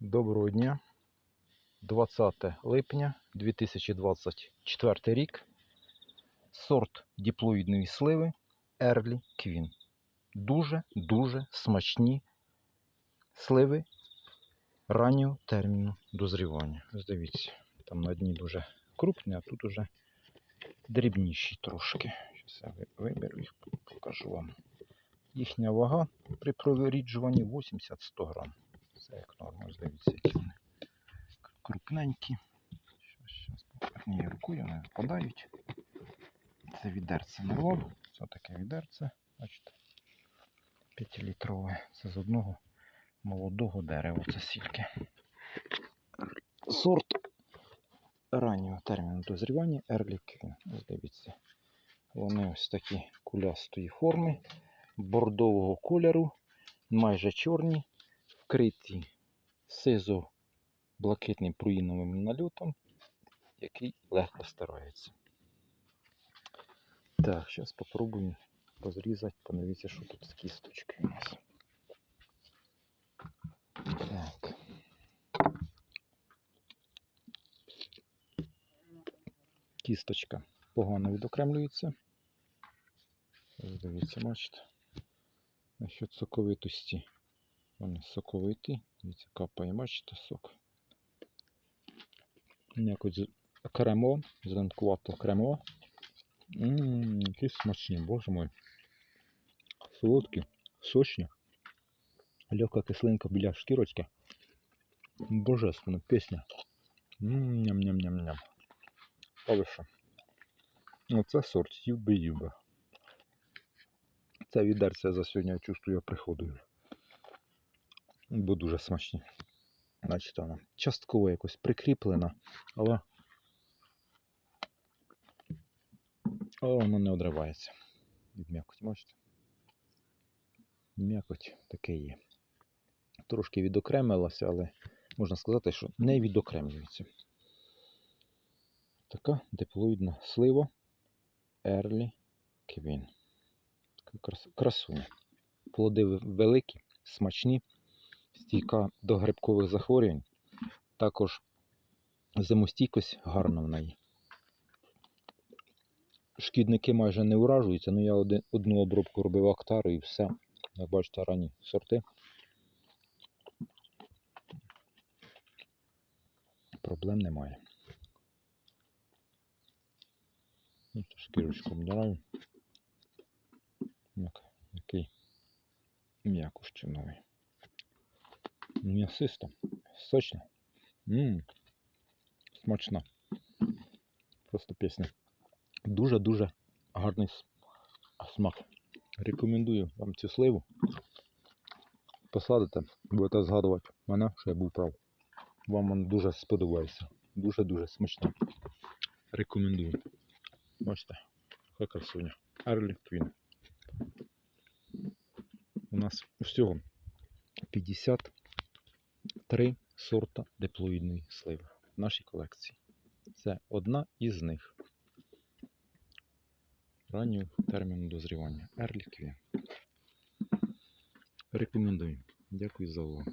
Доброго дня. 20 липня 2024 рік. Сорт діплоїдної сливи Early Queen. Дуже-дуже смачні сливи раннього терміну дозрівання. Ось дивіться, там на дні дуже крупні, а тут уже дрібніші трошки. Зараз я ви- виберу їх, покажу вам. Їхня вага при проріджуванні 80-100 грам. Це як норма, дивіться, які вони крупненькі. Щас однією рукою вони випадають. Це відерце нарвав. Це таке відерце, бачите, 5-літрове. Це з одного молодого дерева. Це сільки. Сорт раннього терміну дозрівання Queen. Ось дивіться. Вони ось такі кулястої форми, бордового кольору, майже чорні, вкриті сизо-блакитним пруїновим нальотом, який легко стирається. Так, зараз спробую розрізати, подивіться, що тут з кісточкою у нас. Так. Кісточка погано відокремлюється. Дивіться, бачите. Насчет соковитості. Вони соковиті. Дивіться, капає, бачите, сок. Якось кремо, зеленкувато кремо. Ммм, які смачні, боже мой. Солодкі, сочні. Легка кислинка біля шкірочки. Божественно, пісня. Ням-ням-ням-ням. Що? Оце сорт юби-юба. Це відерце за сьогодні я чувствую приходую. Бо дуже смачні. Значить, вона частково якось прикріплена, але але воно не одривається від м'якоті, бачите? М'якоть таке є. Трошки відокремилася, але можна сказати, що не відокремлюється. Така диплоїдна слива. Така крас- красуня. Плоди великі, смачні, стійка до грибкових захворювань. Також зимостійкость гарна в неї. Шкідники майже не уражуються, але я один, одну обробку робив актару і все. Як бачите, ранні сорти. Проблем немає. Ну, Шкірочку обдираю. Як, який м'якуш чиновий. М'ясиста, сочна. Ммм, смачна. Просто пісня. Дуже-дуже гарний смак. Рекомендую вам цю сливу. Посадите, будете згадувати мене, що я був прав. Вам вона дуже сподобається. Дуже-дуже смачна. Рекомендую. Бачите, яка красуня. Early Queen. У нас всього 53 сорта диплоїдної сливи в нашій колекції. Це одна із них. Раннього терміну дозрівання. Early Рекомендую. Дякую за увагу.